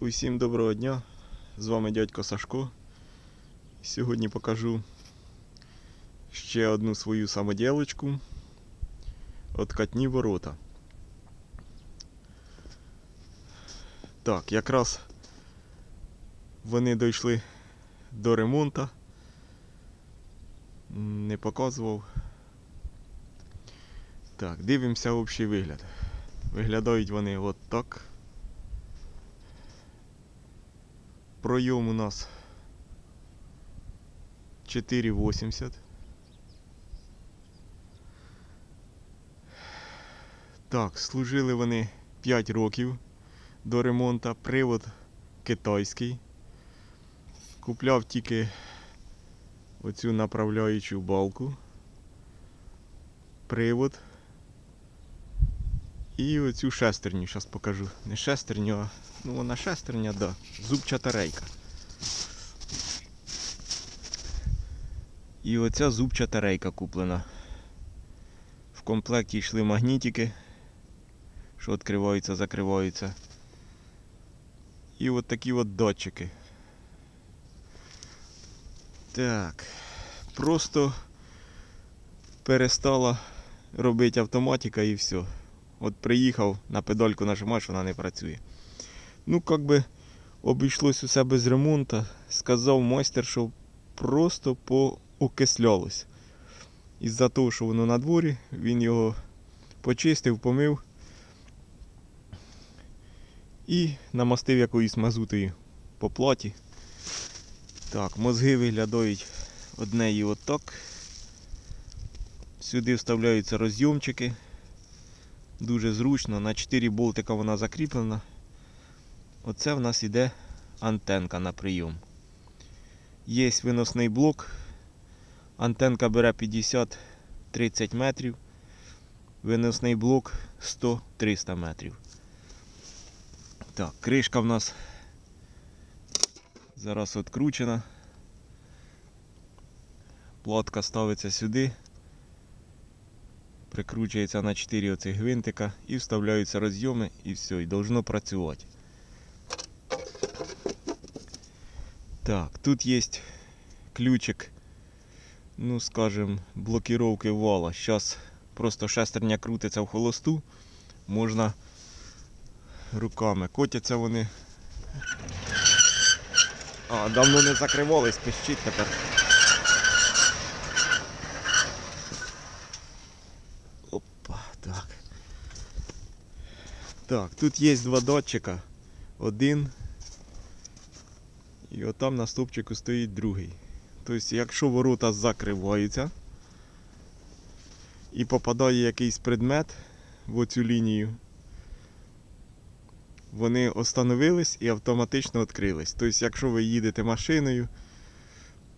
Усім доброго дня! З вами дядько Сашко. Сьогодні покажу ще одну свою самоділочку Откатні ворота. Так, якраз вони дійшли до ремонту. Не показував. Так, дивимося общий вигляд. Виглядають вони от так. Пройом у нас 4,80. Так, служили вони 5 років до ремонту. Привод китайський. Купляв тільки оцю направляючу балку. Привод. І оцю шестерню зараз покажу. Не шестерню, а ну вона шестерня, да. Зубчата рейка. І оця зубчата рейка куплена. В комплекті йшли магнітики, що відкриваються, закриваються. І от такі от датчики. Так. Просто перестала робити автоматика і все. От приїхав, на педальку нажимаєш, вона не працює. Ну, як би обійшлось усе без ремонту. Сказав майстер, що просто поокислялось. Із-за того, що воно на дворі, він його почистив, помив і намастив якоюсь мазутою по платі. Так, мозги виглядають однеї отак. Сюди вставляються розйомчики. Дуже зручно. На 4 болтика вона закріплена. Оце в нас іде антенка на прийом. Є виносний блок. Антенка бере 50-30 метрів. Виносний блок 100-300 метрів. Так, кришка в нас зараз відкручена. Платка ставиться сюди прикручується на 4 оцих гвинтика і вставляються розйоми і все, і должно працювати. Так, тут є ключик, ну скажем, блокировки вала. Зараз просто шестерня крутиться в холосту, можна руками. Котяться вони. А, давно не закривались, пищить тепер. Опа, так. Так, тут є два датчика. Один. І отам на стовпчику стоїть другий. Тобто, якщо ворота закриваються і попадає якийсь предмет в оцю лінію, вони остановились і автоматично відкрились. Тобто, якщо ви їдете машиною,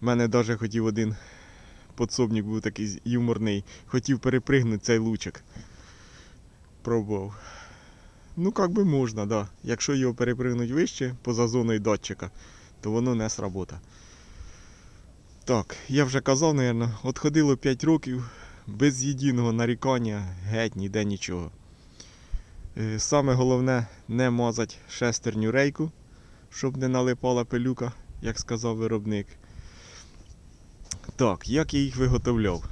в мене навіть хотів один подсобник був такий юморний. Хотів перепригнути цей лучик. Пробував. Ну, як би можна, да. Якщо його перепригнути вище, поза зоною датчика, то воно не сработа. Так, я вже казав, мабуть, от ходило 5 років без єдиного нарікання, геть ніде нічого. Е, Саме головне не мазати шестерню рейку, щоб не налипала пилюка, як сказав виробник. Так, як я їх виготовляв?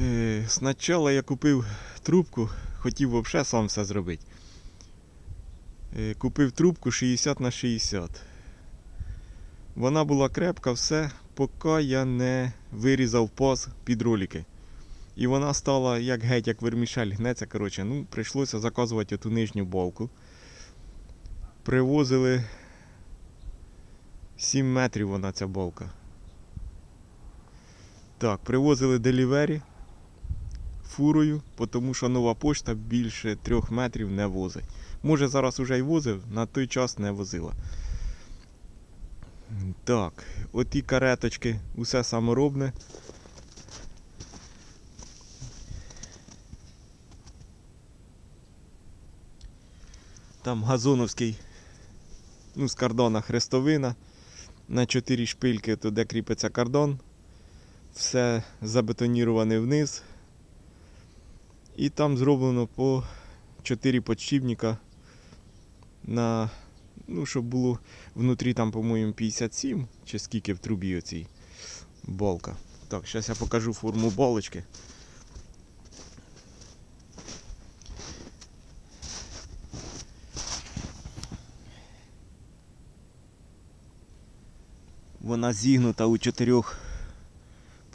Е, спочатку я купив трубку, хотів взагалі сам все зробити. Е, купив трубку 60 на 60. Вона була крепка, все, поки я не вирізав паз під ролики. І вона стала як геть, як вермішель гнеться. Коротше, ну, прийшлося заказувати ту нижню балку. Привозили 7 метрів вона ця балка. Так, привозили делівері фурою, тому що нова пошта більше трьох метрів не возить. Може зараз уже й возив, на той час не возила. Так, оті кареточки, усе саморобне. Там газоновський, ну, з кордона хрестовина. На 4 шпильки, то де кріпиться кордон все забетоніроване вниз. І там зроблено по 4 подшипника на Ну, щоб було внутрі там, по-моєму, 57 чи скільки в трубі оцій балка. Так, зараз я покажу форму балочки. Вона зігнута у чотирьох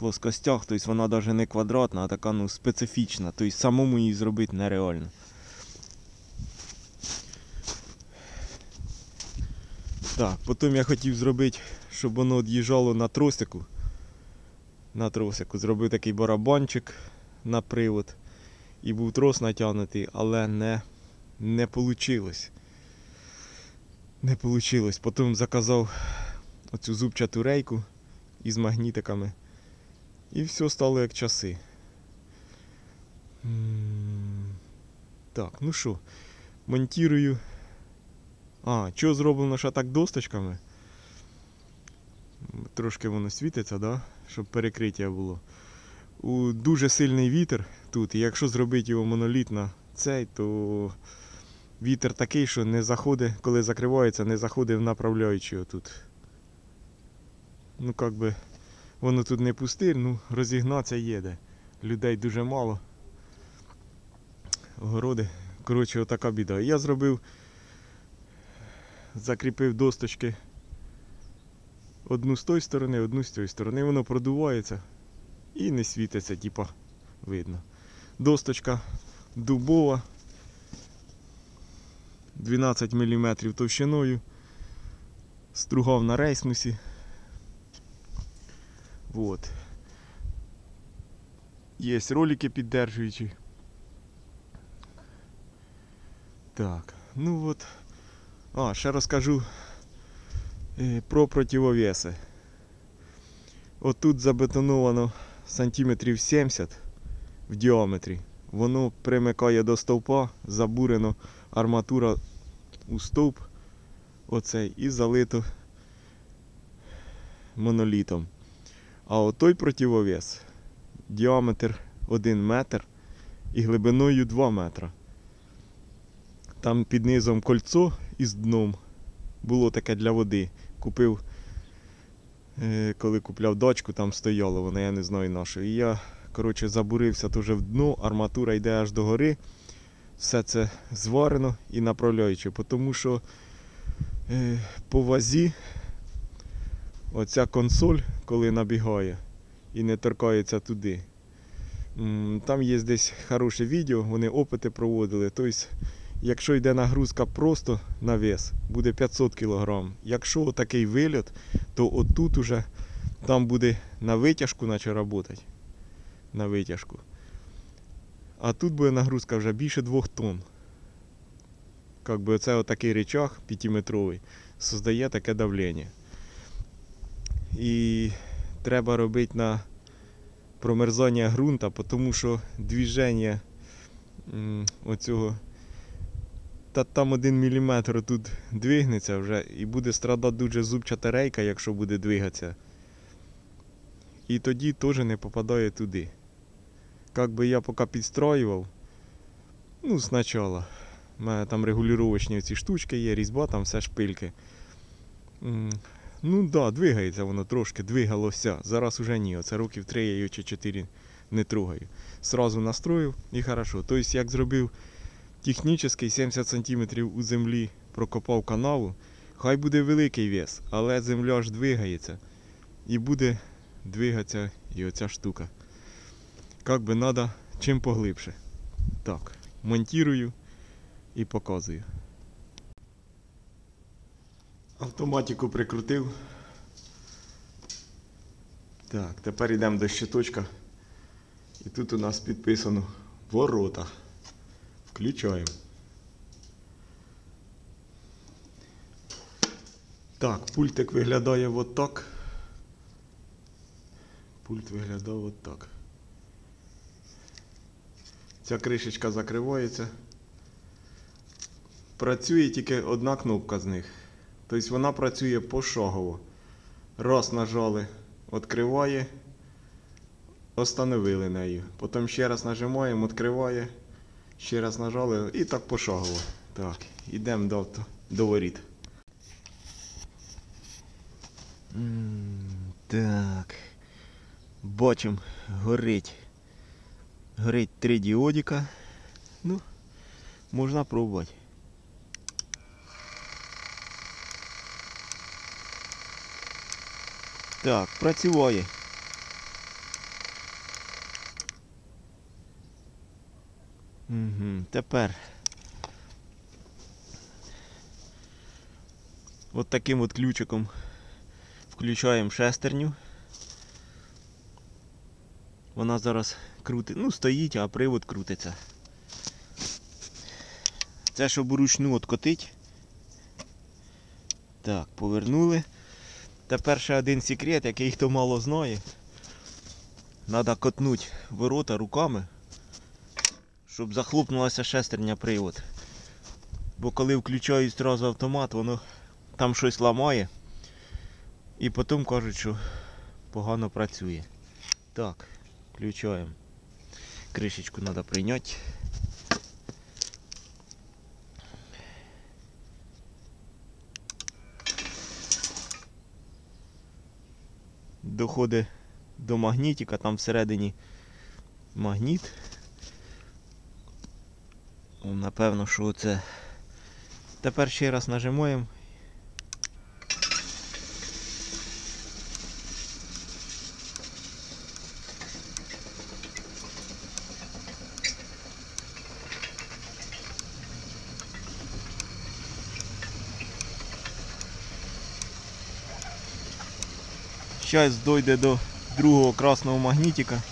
плоскостях, тобто вона навіть не квадратна, а така ну, специфічна. Тобто самому її зробити нереально. Так, потім я хотів зробити, щоб воно від'їжджало на тросику. На тросику. Зробив такий барабанчик на привод. І був трос натягнутий, але не, не вийшло. Не вийшло. Потім заказав оцю зубчату рейку із магнітиками. І все стало як часи. Так, ну що, монтірую. А, що зроблено ще так досточками? Трошки воно світиться, да? щоб перекриття було. У дуже сильний вітер тут, і якщо зробити його моноліт на цей, то вітер такий, що не заходить, коли закривається, не заходить в направляючі отут. Ну, як би, воно тут не пустир, ну розігнатися є де. Людей дуже мало. Огороди. Коротше, отака біда. Я зробив, закріпив досточки одну з тої сторони, одну з цієї сторони. Воно продувається і не світиться, типа, видно. Досточка дубова. 12 мм товщиною. Стругав на рейсмусі. Вот. Є ролики піддержуючі. Так, ну от. А, ще розкажу е, про противовеси. Отут забетоновано сантиметрів 70 в діаметрі. Воно примикає до стовпа, забурено арматура у стовп оцей і залито монолітом. А отой противовес діаметр 1 метр і глибиною 2 метра. Там під низом кольцо із дном було таке для води. Купив, е, коли купляв дочку, там стояло воно, я не знаю на що. І я, коротше, забурився теж в дно, арматура йде аж до гори. Все це зварено і направляючи, тому що е, по вазі оця консоль, коли набігає і не торкається туди. Там є десь хороше відео, вони опити проводили. Тобто, якщо йде нагрузка просто на вес, буде 500 кг. Якщо такий вильот, то отут уже там буде на витяжку, наче працювати. На витяжку. А тут буде нагрузка вже більше 2 тонн. Как би оце отакий речах 5-метровий создає таке давлення. І треба робити на промерзання ґрунта, тому що движення оцього та там 1 мм тут двигнеться вже і буде страдати дуже зубчата рейка, якщо буде двигатися. І тоді теж не попадає туди. Как би я поки підстроював, ну, спочатку. У мене там регулювачні ці штучки є, різьба, там все шпильки. Ну так, да, двигається воно трошки, двигалося. Зараз уже ні. Оце років 3 я її чи 4 не трогаю. Сразу настроїв і хорошо. Тобто, як зробив технічний 70 см у землі, прокопав канаву, хай буде великий вес, але земля ж двигається. І буде двигатися і оця штука. Как би треба чим поглибше. Так, монтирую і показую. Автоматику прикрутив. Так, тепер йдемо до щиточка. І тут у нас підписано ворота. Включаємо. Так, пультик виглядає от так. Пульт виглядає от так. Ця кришечка закривається. Працює тільки одна кнопка з них. Тобто вона працює пошагово. Раз нажали, відкриває, остановили нею. Потім ще раз нажимаємо, відкриває, ще раз нажали і так пошагово. Так, йдемо до, до воріт. Так. Бачимо, горить. Горить три діодіка. Ну, можна пробувати. Так, працює. Угу, тепер. От таким от ключиком включаємо шестерню. Вона зараз крутить, ну стоїть, а привод крутиться. Це щоб вручну откотить. Так, повернули. Тепер ще один секрет, який хто мало знає. Треба котнути ворота руками, щоб захлопнулася шестерня привод. Бо коли включають одразу автомат, воно там щось ламає. І потім кажуть, що погано працює. Так, включаємо. Кришечку треба прийняти. Доходить до магнітика, там всередині магніт. Напевно, що це. Тепер ще раз нажимаємо. Зараз дойде до другого красного магнітика.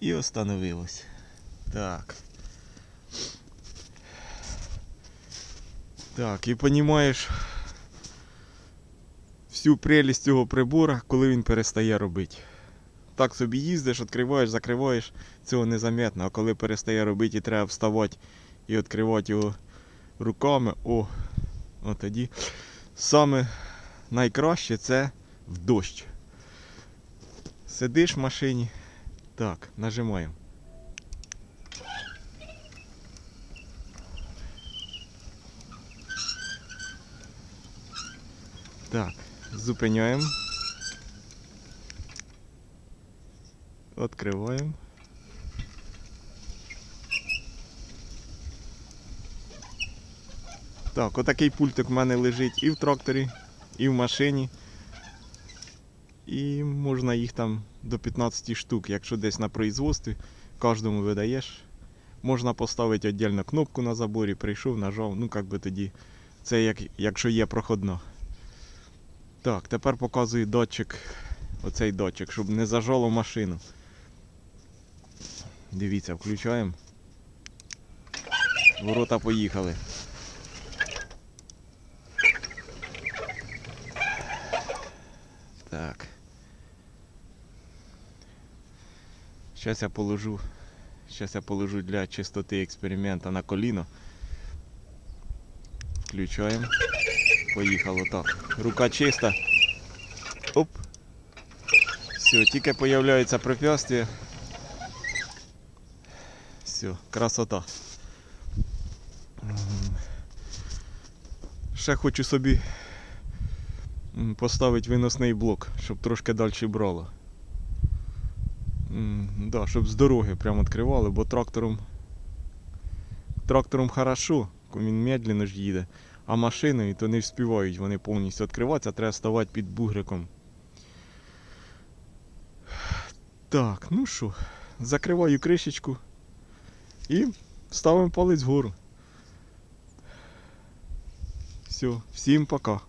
І остановилось. Так. Так, і розумієш всю прелість цього прибора, коли він перестає робити. Так собі їздиш, відкриваєш, закриваєш, цього незаметно, а коли перестає робити і треба вставати і відкривати його руками, о, от тоді саме найкраще це в дощ. Сидиш в машині. Так, нажимаємо. Так, зупиняємо. Відкриваємо. Так, отакий пультик в мене лежить і в тракторі, і в машині. І можна їх там до 15 штук, якщо десь на производстві, кожному видаєш. Можна поставити віддільно кнопку на заборі, прийшов, нажав, ну як би тоді. Це як, якщо є проходно. Так, тепер показую датчик, оцей датчик, щоб не зажало машину. Дивіться, включаємо. Ворота поїхали. Так. Сейчас я положу. Сейчас я положу для чистоти експеримента на коліно. Включаємо. Поїхало так. Рука чиста. Оп. Все, тільки появляється препятствие. Все, красота. Ще хочу собі поставити виносний блок, щоб трошки далі брало. Да, щоб з дороги прямо відкривали, бо трактором. Трактором хорошо, він медленно ж їде, а машиною то не вспівають вони повністю відкриватися, треба ставати під бугриком. Так, ну що, закриваю кришечку і ставимо палець вгору. Все, всім пока.